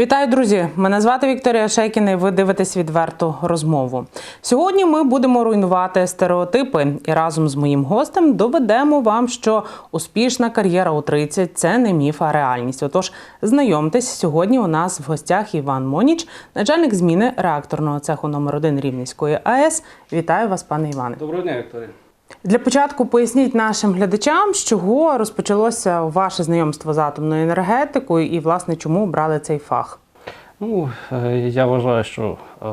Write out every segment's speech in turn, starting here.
Вітаю, друзі! Мене звати Вікторія Шейкіна і ви дивитесь відверту розмову. Сьогодні ми будемо руйнувати стереотипи і разом з моїм гостем доведемо вам, що успішна кар'єра у 30 – це не міф, а реальність. Отож, знайомтесь, сьогодні у нас в гостях Іван Моніч, начальник зміни реакторного цеху номер 1 Рівненської АЕС. Вітаю вас, пане Іване. Доброго дня, Вікторія. Для початку поясніть нашим глядачам, з чого розпочалося ваше знайомство з атомною енергетикою і, власне, чому обрали цей фах. Ну, е, я вважаю, що е,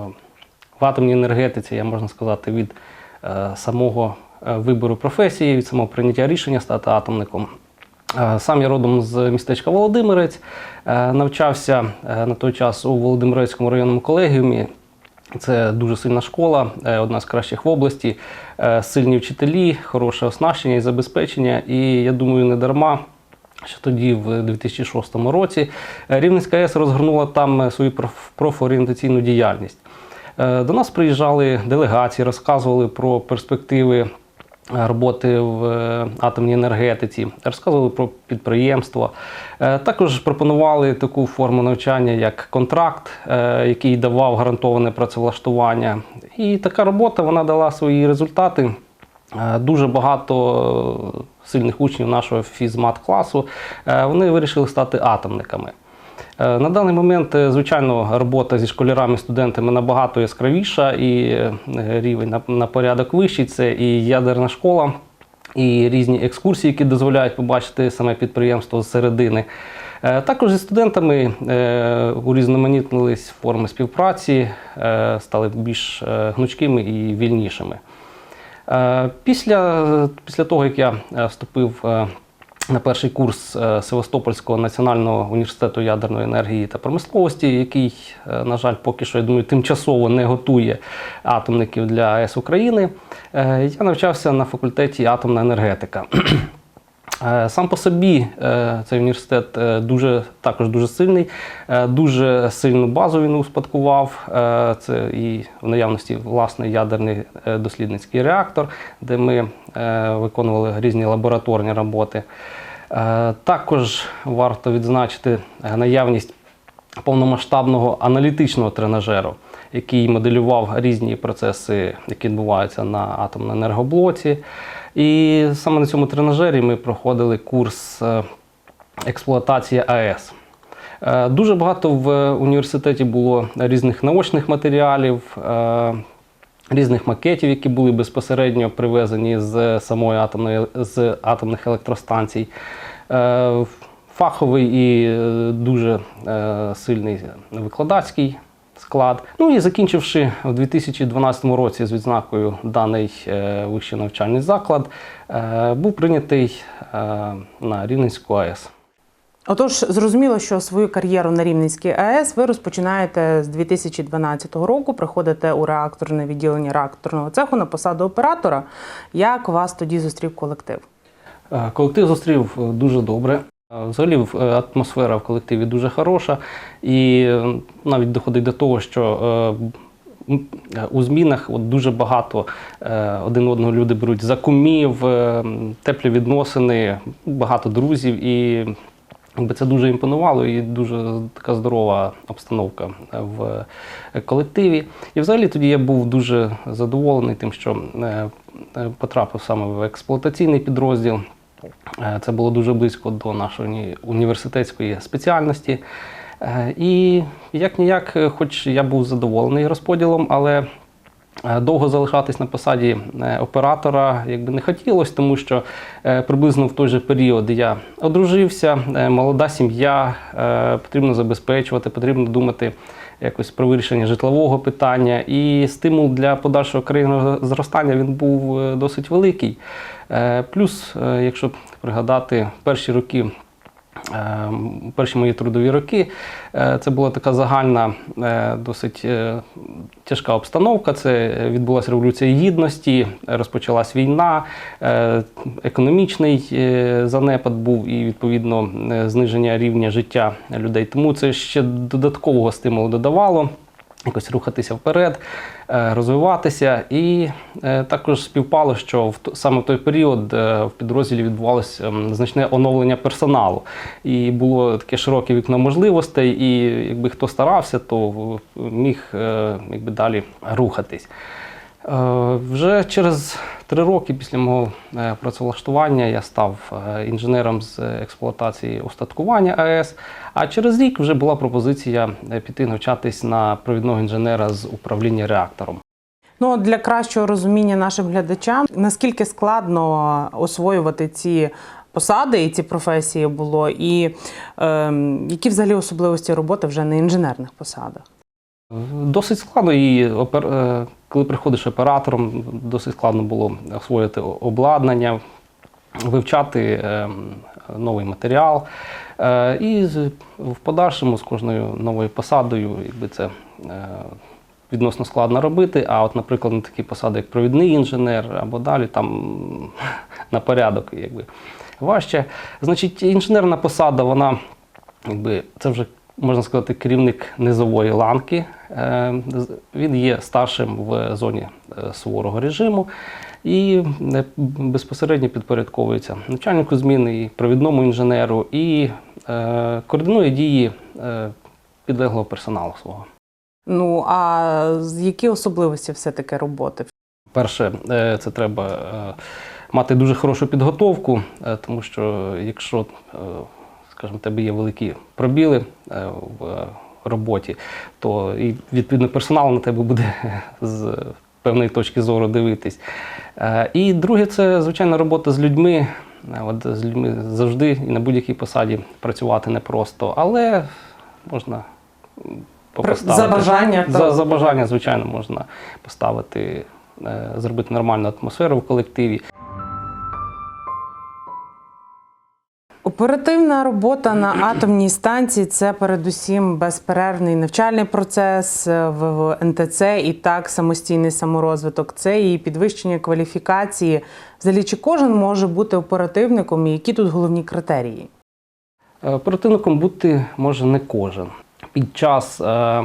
в атомній енергетиці, я можна сказати, від е, самого вибору професії, від самого прийняття рішення стати атомником. Сам я родом з містечка Володимирець, навчався на той час у Володимирецькому районному колегіумі. Це дуже сильна школа, е, одна з кращих в області, е, сильні вчителі, хороше оснащення і забезпечення. І я думаю, не дарма. Що тоді, в 2006 році, е, Рівненська АЕС розгорнула там свою проф- профорієнтаційну діяльність. До нас приїжджали делегації, розказували про перспективи роботи в е, атомній енергетиці, розказували про підприємства. Е, Також пропонували таку форму навчання, як контракт, е, який давав гарантоване працевлаштування. І така робота вона дала свої результати. Е, Дуже багато е, сильних учнів нашого фізмат-класу е, вони вирішили стати атомниками. Е, На даний момент, е, звичайно, робота зі школярами, студентами набагато яскравіша і е, рівень на, порядок вищий. Це і ядерна школа, і різні екскурсії, які дозволяють побачити саме підприємство з середини. Е, Також зі студентами урізноманітнились форми співпраці, стали більш гнучкими і вільнішими. Після, після того, як я вступив на перший курс е, Севастопольського національного університету ядерної енергії та промисловості, який, е, на жаль, поки що я думаю, тимчасово не готує атомників для АЕС України, е, я навчався на факультеті атомна енергетика. Е, Сам по собі е, цей університет е, дуже, також дуже сильний, дуже сильну базу він успадкував. Це і в наявності власний ядерний дослідницький реактор, де ми виконували різні лабораторні роботи. Також варто відзначити наявність повномасштабного аналітичного тренажеру, який моделював різні процеси, які відбуваються на атомному енергоблоці. І саме на цьому тренажері ми проходили курс е, експлуатації АЕС. Е, Дуже багато в університеті було різних наочних матеріалів, е, різних макетів, які були безпосередньо привезені з самої атомної з атомних електростанцій. Фаховий і дуже сильний викладацький склад. Ну і закінчивши в 2012 році з відзнакою даний е, вищий навчальний заклад, е, був прийнятий е, на Рівненську АЕС. Отож, зрозуміло, що свою кар'єру на Рівненській АЕС ви розпочинаєте з 2012 року. Приходите у реакторне відділення реакторного цеху на посаду оператора. Як вас тоді зустрів колектив? Колектив зустрів дуже добре. Взагалі е, атмосфера в колективі дуже хороша, і е, навіть доходить до того, що е, у змінах от дуже багато один одного люди беруть за кумів, теплі відносини, багато друзів. І це дуже імпонувало і дуже така здорова обстановка в колективі. І взагалі тоді я був дуже задоволений тим, що потрапив саме в експлуатаційний підрозділ. Е, Це було дуже близько до нашої університетської спеціальності. Е, І як ніяк, е, хоч я був задоволений розподілом, але довго залишатись на посаді оператора якби не хотілося, тому що приблизно в той же період я одружився, молода сім'я, потрібно забезпечувати, потрібно думати якось про вирішення житлового питання. І стимул для подальшого країного зростання він був е, досить великий. Е, Плюс, е, якщо пригадати перші роки. Е, Перші мої трудові роки е, це була така загальна, е, досить тяжка обстановка. Це відбулася революція гідності, розпочалась війна, економічний занепад був і відповідно зниження рівня життя людей. Тому це ще додаткового стимулу додавало. Якось рухатися вперед, е, розвиватися. І е, також співпало, що в саме в той період е, в підрозділі відбувалося значне оновлення персоналу. І було таке широке вікно можливостей, і якби хто старався, то міг якби далі рухатись. Вже через три роки після мого працевлаштування я став інженером з експлуатації устаткування АЕС. А через рік вже була пропозиція е, піти навчатись на провідного інженера з управління реактором. Ну, для кращого розуміння нашим глядачам, наскільки складно освоювати ці посади і ці професії було, і ем, які взагалі особливості роботи вже на інженерних посадах? Досить складно і опер... е, коли приходиш оператором, досить складно було освоїти обладнання, вивчати ем, новий матеріал. Е, І в подальшому з кожною новою посадою, якби це е, відносно складно робити. А от, наприклад, на такі посади, як провідний інженер або далі, там на порядок якби, важче. Значить, інженерна посада, вона якби це вже можна сказати керівник низової ланки. Е, Він є старшим в зоні е, суворого режиму і е, безпосередньо підпорядковується начальнику зміни і провідному інженеру і координує дії підлеглого персоналу свого. Ну а які особливості все-таки роботи? Перше, це треба мати дуже хорошу підготовку, тому що якщо, скажімо, тебе є великі пробіли е, в роботі, то і відповідно персонал на тебе буде з певної точки зору дивитись. Е, І друге, це звичайно робота з людьми. Е, От з людьми завжди і на будь-якій посаді працювати непросто, але можна поставити. За бажання, За, то- за бажання, звичайно, можна поставити, зробити нормальну атмосферу в колективі. Оперативна робота на атомній станції це передусім безперервний навчальний процес е, в НТЦ і так самостійний саморозвиток. Це і підвищення кваліфікації. Взагалі, чи кожен може бути оперативником, і які тут головні критерії? Е, Оперативником бути може не кожен. Під час е,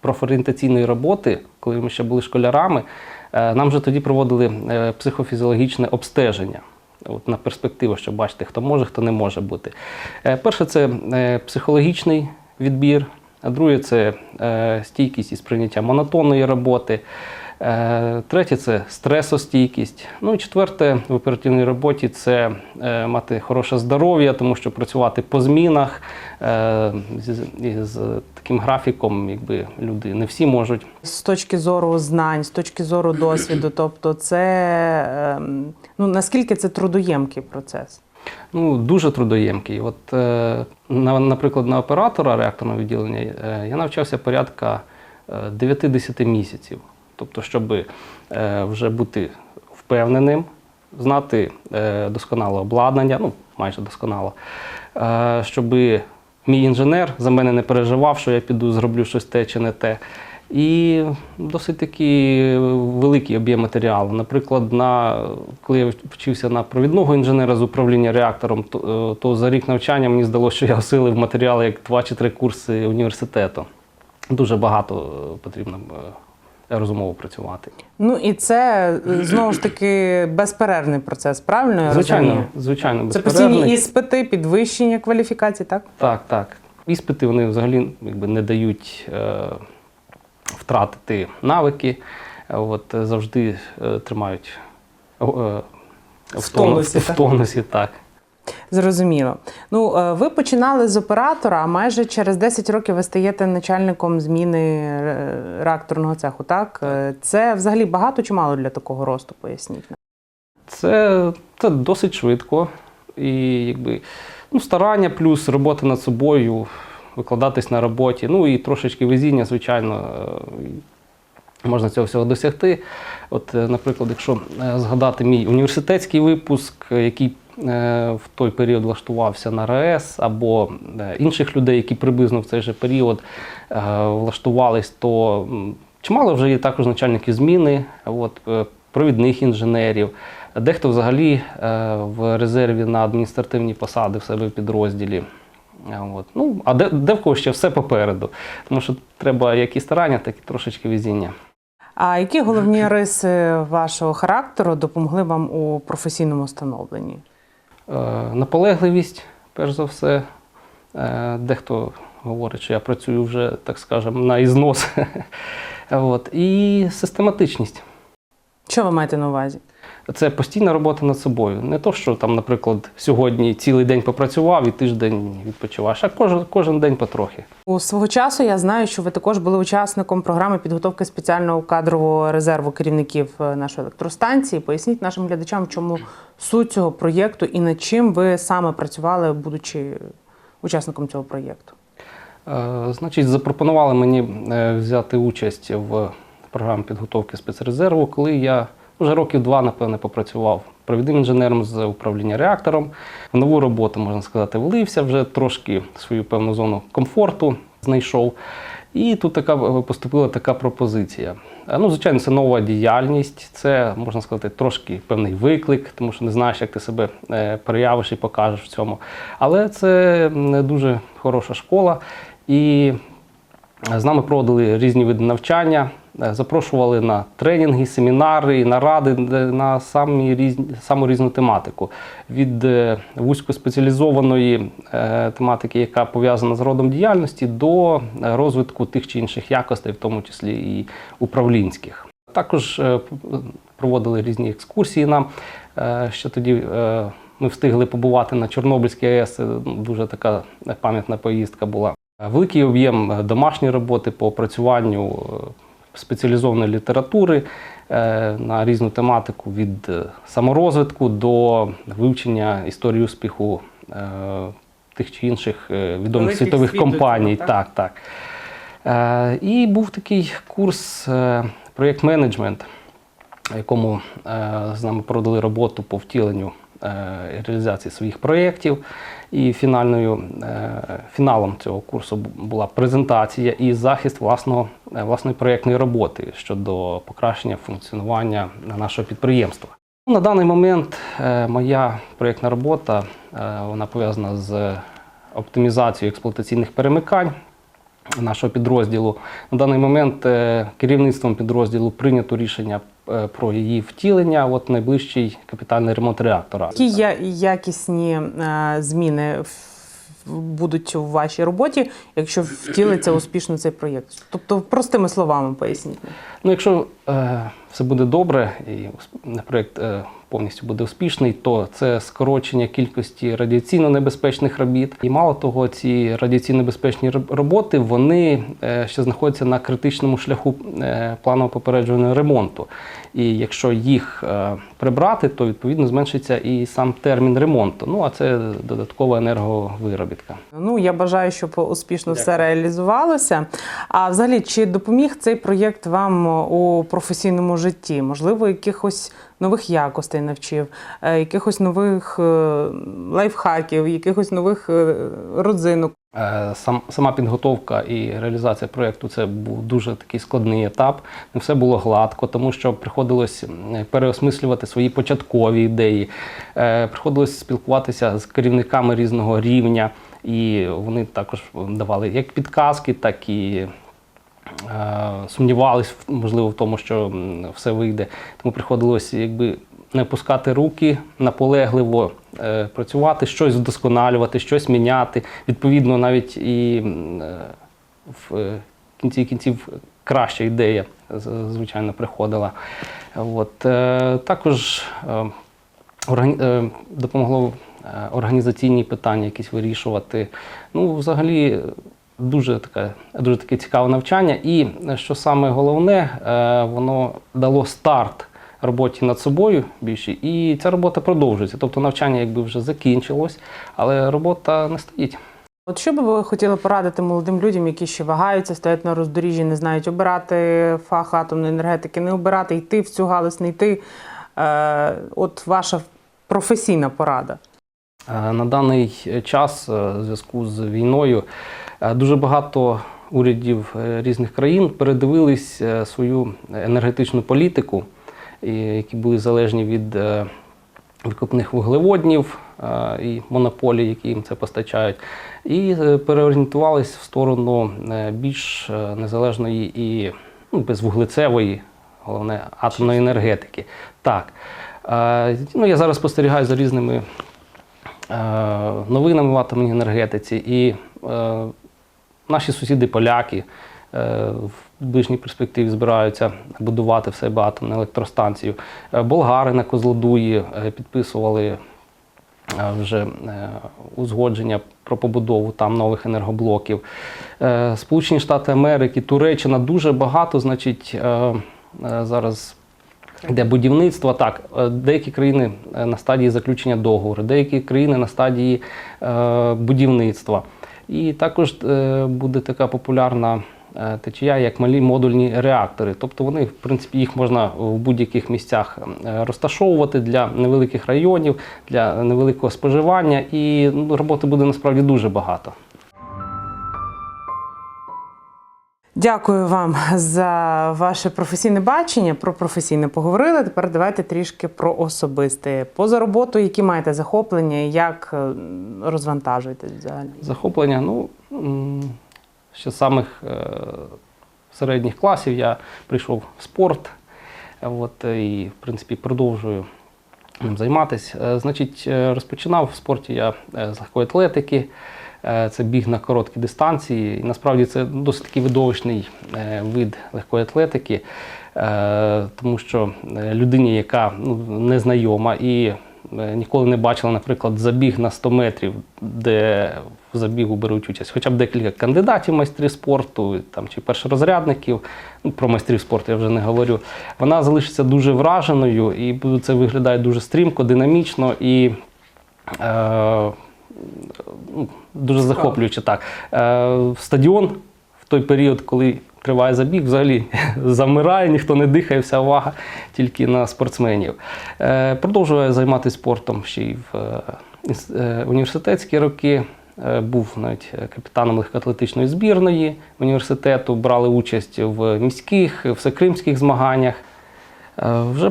профорієнтаційної роботи, коли ми ще були школярами, нам вже тоді проводили психофізіологічне обстеження. От на перспективу, щоб бачити, хто може, хто не може бути. Е, Перше це е, психологічний відбір, а друге це е, стійкість і сприйняття монотонної роботи. Е, Третє це стресостійкість. Ну і четверте в оперативній роботі це е, мати хороше здоров'я, тому що працювати по змінах е, з, таким графіком, якби люди не всі можуть. З точки зору знань, з точки зору досвіду, тобто, це ем, ну наскільки це трудоємкий процес? Ну, дуже трудоємкий. От, е, на, наприклад, на оператора реакторного відділення е, я навчався порядка е, 9-10 місяців. Тобто, щоб е, вже бути впевненим, знати е, досконале обладнання, ну, майже досконало, е, щоб мій інженер за мене не переживав, що я піду, зроблю щось те чи не те. І досить такий великий об'єм матеріалу. Наприклад, на, коли я вчився на провідного інженера з управління реактором, то, то за рік навчання мені здалося, що я осилив матеріали як два чи три курси університету. Дуже багато потрібно розумово працювати. Ну і це е, знову ж таки безперервний процес, правильно я Звичайно, розумію? звичайно, Це постійні іспити, підвищення кваліфікації, так? Так, так. Іспити вони взагалі якби, не дають е, втратити навики, е, от, е, завжди е, тримають е, в, В тонусі, в тонусі, так. Зрозуміло. Ну, е, ви починали з оператора, а майже через 10 років ви стаєте начальником зміни е, реакторного цеху, так? Е, Це взагалі багато чи мало для такого росту, поясніть. Це, це досить швидко. І якби, ну, старання плюс робота над собою, викладатись на роботі, ну і трошечки везіння, звичайно, можна цього всього досягти. От, наприклад, якщо згадати мій університетський випуск, який в той період влаштувався на РАЕС, або е, інших людей, які приблизно в цей же період е, влаштувались, то чимало вже є також начальників зміни, от, е, провідних інженерів. Дехто взагалі е, в резерві на адміністративні посади в себе в підрозділі. От. Ну, а де, де в кого ще все попереду. Тому що треба як і старання, так і трошечки везіння. А які головні риси вашого характеру допомогли вам у професійному становленні? Е, наполегливість, перш за все. Е, дехто говорить, що я працюю вже, так скажемо, на ізнос. От. І систематичність. Що ви маєте на увазі? Це постійна робота над собою. Не то, що там, наприклад, сьогодні цілий день попрацював і тиждень відпочиваєш, а кожен, кожен день потрохи. У свого часу я знаю, що ви також були учасником програми підготовки спеціального кадрового резерву керівників е, нашої електростанції. Поясніть нашим глядачам, чому суть цього проєкту і над чим ви саме працювали, будучи учасником цього проєкту. Е, Значить, запропонували мені е, взяти участь в програмі підготовки спецрезерву, коли я вже років два, напевне, попрацював провідним інженером з управління реактором. В нову роботу, можна сказати, влився, вже трошки свою певну зону комфорту знайшов. І тут така е, поступила така пропозиція. Е, Ну, звичайно, це нова діяльність, це можна сказати трошки певний виклик, тому що не знаєш, як ти себе е, проявиш і покажеш в цьому. Але це м, дуже хороша школа. І з нами проводили різні види навчання, запрошували на тренінги, семінари, наради на самі різні, саму різну тематику. Від е, вузькоспеціалізованої е, тематики, яка пов'язана з родом діяльності, до е, розвитку тих чи інших якостей, в тому числі і управлінських. Також е, проводили різні екскурсії нам. Е, Ще тоді е, ми встигли побувати на Чорнобильській АЕС. Дуже така пам'ятна поїздка була. Великий об'єм е, домашньої роботи по опрацюванню е, спеціалізованої літератури е, на різну тематику від е, саморозвитку до вивчення історії успіху е, тих чи інших відомих Великих світових світу компаній. Так, так. Е, І був такий курс проєкт менеджмент, якому з нами проводили роботу по втіленню реалізації своїх проєктів. І фінальною, е, фіналом цього курсу була презентація і захист власного, е, власної проєктної роботи щодо покращення функціонування нашого підприємства. На даний момент е, моя проєктна робота вона пов'язана з оптимізацією експлуатаційних перемикань нашого підрозділу. На даний момент керівництвом підрозділу прийнято рішення про її втілення. От найближчий капітальний ремонт реактора. Які я- якісні е, зміни в- будуть у вашій роботі, якщо втілиться успішно цей проєкт? Тобто, простими словами поясніть. Ну, якщо е, все буде добре і проєкт е, повністю буде успішний, то це скорочення кількості радіаційно небезпечних робіт. І мало того, ці радіаційно небезпечні роб- роботи вони е, ще знаходяться на критичному шляху е, планово попереджувального ремонту. І якщо їх е, прибрати, то відповідно зменшиться і сам термін ремонту. Ну а це додаткова енерговиробітка. Ну, я бажаю, щоб успішно все реалізувалося. А взагалі, чи допоміг цей проєкт вам у професійному житті? Можливо, якихось нових якостей навчив, е, якихось нових е, лайфхаків, якихось нових е, родзинок? Сам, сама підготовка і реалізація проєкту це був дуже такий складний етап. Не все було гладко, тому що приходилось переосмислювати свої початкові ідеї, приходилось спілкуватися з керівниками різного рівня, і вони також давали як підказки, так і сумнівались, можливо, в тому, що все вийде. Тому приходилось якби не опускати руки, наполегливо е, працювати, щось вдосконалювати, щось міняти. Відповідно, навіть і е, в е, кінці кінців краща ідея, звичайно, приходила. От, е, також е, е, допомогло е, організаційні питання якісь вирішувати. Ну, взагалі, дуже таке, дуже таке цікаве навчання. І е, що саме головне, е, воно дало старт роботі над собою більше, і ця робота продовжується. Тобто навчання якби вже закінчилось, але робота не стоїть. От що би ви хотіли порадити молодим людям, які ще вагаються, стоять на роздоріжжі, не знають обирати фах атомної енергетики, не обирати, йти в цю галузь, не йти. Е, от ваша професійна порада. Е, На даний час в зв'язку з війною дуже багато урядів е, різних країн передивились е, свою енергетичну політику, які були залежні від е, викопних вуглеводнів е, і монополій, які їм це постачають, і е, переорієнтувались в сторону е, більш е, незалежної і ну, безвуглецевої, головне, атомної енергетики. Так. Е, Ну, я зараз спостерігаю за різними е, новинами в атомній енергетиці. І е, наші сусіди поляки е, в ближній перспективі збираються будувати в себе атомну електростанцію. Е, Болгари на Козлодуї е, підписували вже узгодження про побудову там нових енергоблоків. Сполучені Штати Америки, Туреччина дуже багато, значить, зараз Де будівництво, так, деякі країни на стадії заключення договору, деякі країни на стадії е, будівництва. І також е, буде така популярна е, течія, як малі модульні реактори. Тобто вони, в принципі, їх можна в будь-яких місцях розташовувати для невеликих районів, для невеликого споживання, і ну, роботи буде насправді дуже багато. Дякую вам за ваше професійне бачення. Про професійне поговорили. Тепер давайте трішки про особисте. Поза роботу, які маєте захоплення, як е, розвантажуєтесь взагалі? Захоплення, ну ще з самих е, середніх класів я прийшов в спорт. От, е, і, в принципі, продовжую ним займатися. Значить, розпочинав в спорті я з легкої атлетики. Е, Це біг на короткі дистанції. І насправді це досить такий видовищний е, вид легкої атлетики, е, тому що людині, яка ну, незнайома і ніколи не бачила, наприклад, забіг на 100 метрів, де в забігу беруть участь хоча б декілька кандидатів в майстрі спорту там, чи першорозрядників, ну, про майстрів спорту я вже не говорю, вона залишиться дуже враженою і це виглядає дуже стрімко, динамічно і е, дуже захоплююче так. Е, стадіон в той період, коли триває забіг, взагалі замирає, ніхто не дихає, вся увага тільки на спортсменів. Е, продовжую займатися спортом ще й в е, університетські роки. Був навіть капітаном легкоатлетичної збірної університету, брали участь в міських, всекримських змаганнях. Е, Вже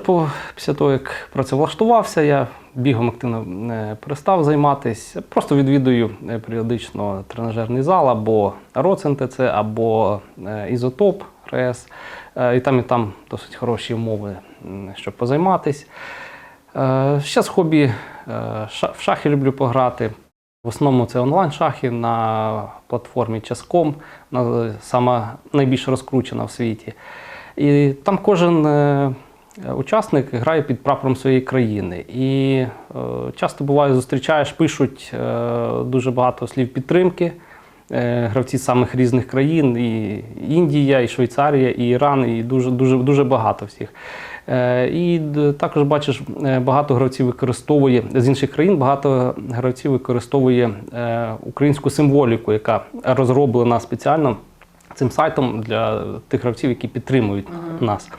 після того, як працевлаштувався, я бігом активно е, перестав займатися. Просто відвідую е, періодично тренажерний зал або Роцен ТЦ, або Ізотоп РС. І там, і там досить хороші умови, щоб позайматись. Зараз хобі в шахи люблю пограти. В основному це онлайн-шахи на платформі Часком, сама найбільш розкручена в світі. І там кожен учасник грає під прапором своєї країни. І е, часто буває, зустрічаєш, пишуть е, дуже багато слів підтримки. Е, Гравці з самих різних країн, і Індія, і Швейцарія, і Іран, і дуже, дуже, дуже багато всіх. Е, І також бачиш, е, багато гравців використовує з інших країн, багато гравців використовує е, українську символіку, яка розроблена спеціально цим сайтом для тих гравців, які підтримують нас.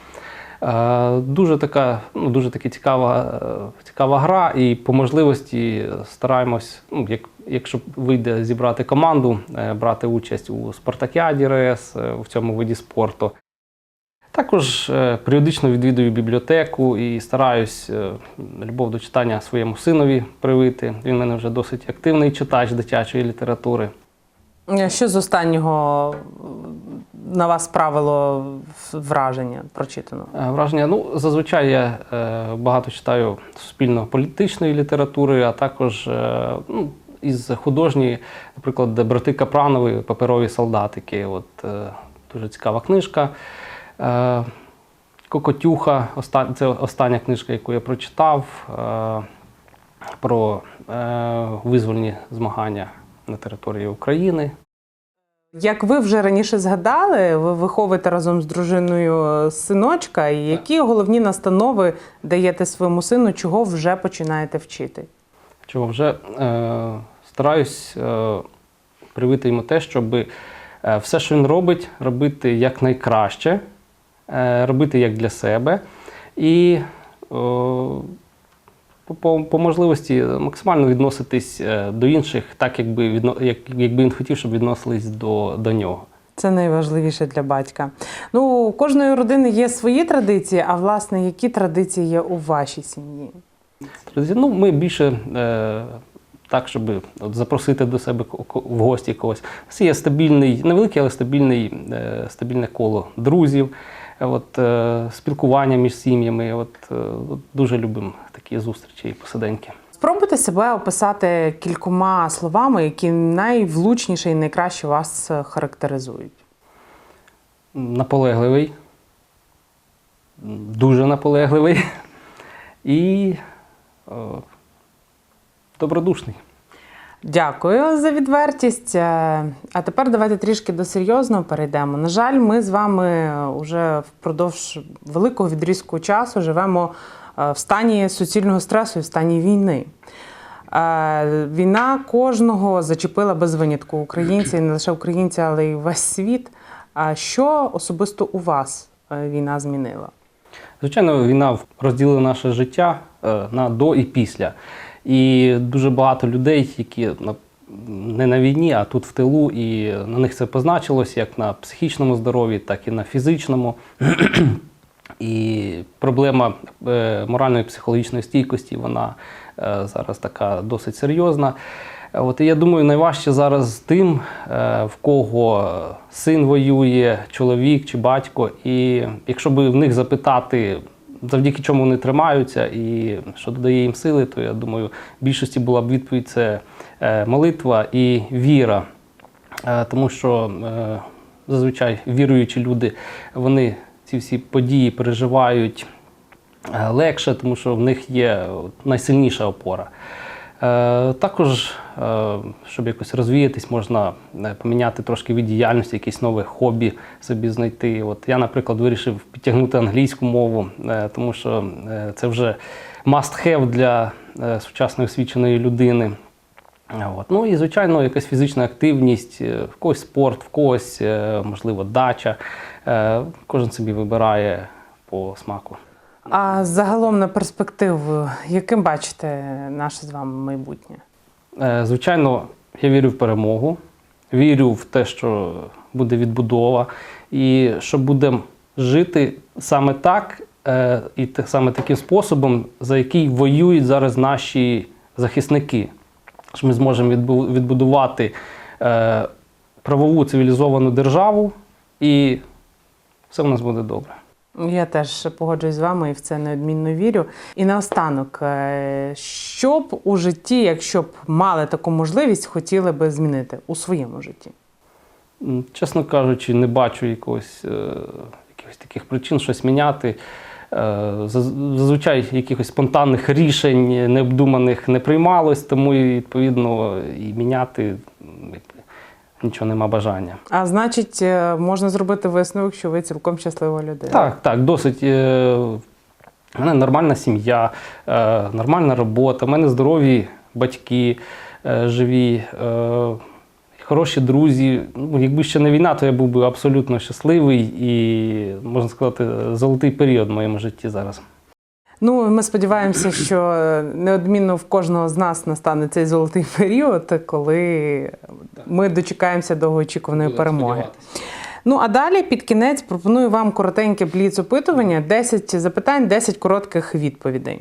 Е, Дуже така, ну, дуже таки цікава, е, цікава гра, і по можливості стараємось, ну, як, якщо вийде зібрати команду, е, брати участь у Спартакіаді РС в цьому виді спорту. Також періодично відвідую бібліотеку і стараюсь любов до читання своєму синові привити. Він в мене вже досить активний читач дитячої літератури. Е, Що з останнього е, на вас справило враження прочитано? Е, Враження. Ну, зазвичай я багато читаю суспільно-політичної літератури, а також ну, із художньої, наприклад, брати Капранови, паперові солдатики. От, дуже цікава книжка. Кокотюха, це остання книжка, яку я прочитав про визвольні змагання на території України. Як ви вже раніше згадали, ви виховуєте разом з дружиною е, синочка, і які головні настанови даєте своєму сину, чого вже починаєте вчити? Чого вже е, стараюсь е, привити йому те, щоб е, все, що він робить, робити якнайкраще, е, робити як для себе. І е, по, по, можливості максимально відноситись е, до інших, так, якби, відно, як, якби він хотів, щоб відносились до, до нього. Це найважливіше для батька. Ну, у кожної родини є свої традиції, а власне, які традиції є у вашій сім'ї? Ну ми більше е, так, щоб от, запросити до себе в гості когось. У нас є стабільний, невеликий, але стабільний, е, стабільне коло друзів, е, от, е, спілкування між сім'ями. От, е, дуже любимо такі зустрічі і посиденьки. Спробуйте себе описати кількома словами, які найвлучніше і найкраще вас е, характеризують. Наполегливий, дуже наполегливий і е, добродушний. Дякую за відвертість. Е, А тепер давайте трішки до серйозного перейдемо. На жаль, ми з вами вже впродовж великого відрізку часу живемо е, в стані суцільного стресу і в стані війни. Е, Війна кожного зачепила без винятку українця, і не лише українця, але й весь світ. А що особисто у вас е, війна змінила? Звичайно, війна розділила наше життя е, на до і після. І дуже багато людей, які не на війні, а тут в тилу, і на них це позначилось як на психічному здоров'ї, так і на фізичному. І проблема е, моральної психологічної стійкості, вона е, зараз така досить серйозна. От і я думаю, найважче зараз тим, е, в кого син воює, чоловік чи батько. І якщо би в них запитати, завдяки чому вони тримаються і що додає їм сили, то я думаю, в більшості була б відповідь це молитва і віра. Тому що зазвичай віруючі люди, вони ці всі події переживають е, легше, тому що в них є найсильніша опора. Е, Також, е, щоб якось розвіятись, можна поміняти трошки від діяльності, якесь нове хобі собі знайти. От я, наприклад, вирішив підтягнути англійську мову, тому що це вже must-have для е, сучасної освіченої людини. От. Ну і, звичайно, якась фізична активність, е, в когось спорт, в когось, е, можливо, дача. Е, Кожен собі вибирає по смаку. А загалом на перспективу, яким бачите наше з вами майбутнє? Звичайно, я вірю в перемогу, вірю в те, що буде відбудова, і що будемо жити саме так і саме таким способом, за який воюють зараз наші захисники. Що ми зможемо відбудувати е, правову цивілізовану державу, і все в нас буде добре. Я теж погоджуюсь з вами і в це неодмінно вірю. І наостанок, е, що б у житті, якщо б мали таку можливість, хотіли би змінити у своєму житті? Чесно кажучи, не бачу якогось, е, якихось таких причин щось міняти. Е, заз- Зазвичай якихось спонтанних рішень необдуманих не приймалось, тому і, відповідно і міняти нічого нема бажання. А значить, е, можна зробити висновок, що ви цілком щаслива людина. Так, так, досить. е, У мене нормальна сім'я, е, нормальна робота, у мене здорові батьки е, живі, е, хороші друзі. Ну, якби ще не війна, то я був би абсолютно щасливий і, можна сказати, золотий період в моєму житті зараз. Ну, ми сподіваємося, що неодмінно в кожного з нас настане цей золотий період, коли ми дочекаємося довгоочікуваної перемоги. Ну а далі під кінець пропоную вам коротеньке бліц опитування: 10 запитань, 10 коротких відповідей.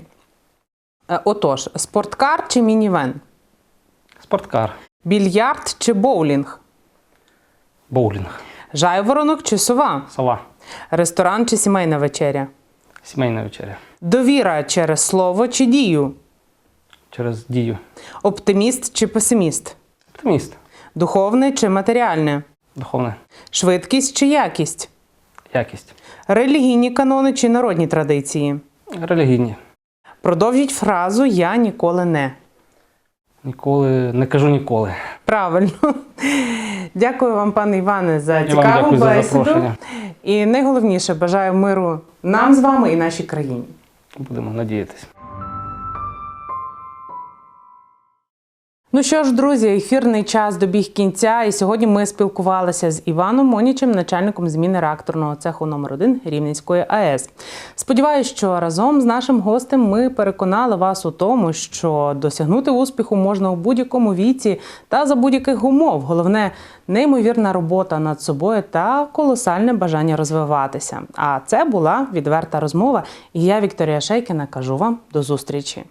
Е, Отож, спорткар чи мінівен? Спорткар, Більярд чи боулінг? боулінг, Жайворонок чи сова? сова, Ресторан чи сімейна вечеря? сімейна вечеря. Довіра через слово чи дію? Через дію. Оптиміст чи песиміст? Оптиміст, Духовне чи матеріальне? духовна Швидкість чи якість? якість, Релігійні канони чи народні традиції? релігійні. Продовжіть фразу Я ніколи не. Ніколи не кажу ніколи. Правильно. Дякую вам, пане Іване, за Я вам цікаву дякую за бесіду. запрошення. І найголовніше бажаю миру нам з вами і нашій країні. Будемо надіятися. Ну що ж, друзі, ефірний час добіг кінця, і сьогодні ми спілкувалися з Іваном Монічем, начальником зміни реакторного цеху номер 1 Рівненської АЕС. Сподіваюсь, що разом з нашим гостем ми переконали вас у тому, що досягнути успіху можна у будь-якому віці та за будь-яких умов. Головне неймовірна робота над собою та колосальне бажання розвиватися. А це була відверта розмова. І я, Вікторія Шейкіна, кажу вам до зустрічі.